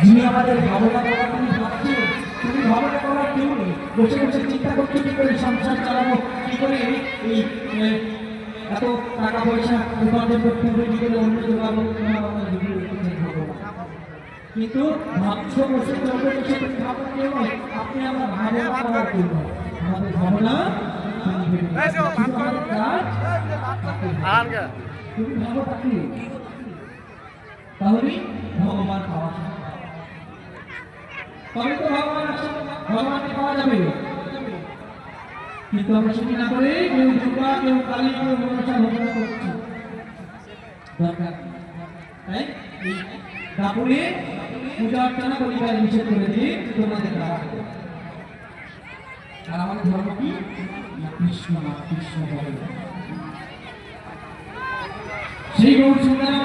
যিনি আমাদের ভাবনা করা তুমি ভাবছ তুমি ভাবনা করার কেউ নেই। বসে বসে চিন্তা করছ কি করে সংসার চালাবো কি করে এই এত টাকা পয়সা উপার্জন করতে হবে কি করে অন্য ভগবান কিন্তু ভাবছ বসে চলবে বসে তুমি ভাবো কেউ নয় আপনি আমার ভাবনা করার কেউ নয় আমাদের ভাবনা তুমি ভেবে নাও। শুধু আমাদের কাজ তাকে ভাবো। তুমি ভাবো তাকে তাহলেই ভগবান পাওয়া তো ভগবান ভগবানকে পাওয়া যাবে। কিন্তু আমরা সেটি না করে কেউ দুর্গা কেউ কালী, কেউ মনসা ভগবান করছি। তাই পূজা অর্চনা করিবার নিষেধ করে দিয়ে তোমাদের আর আমাদের ধর্ম কি? কৃষ্ণ কৃষ্ণ সেই গৌর সুন্দরা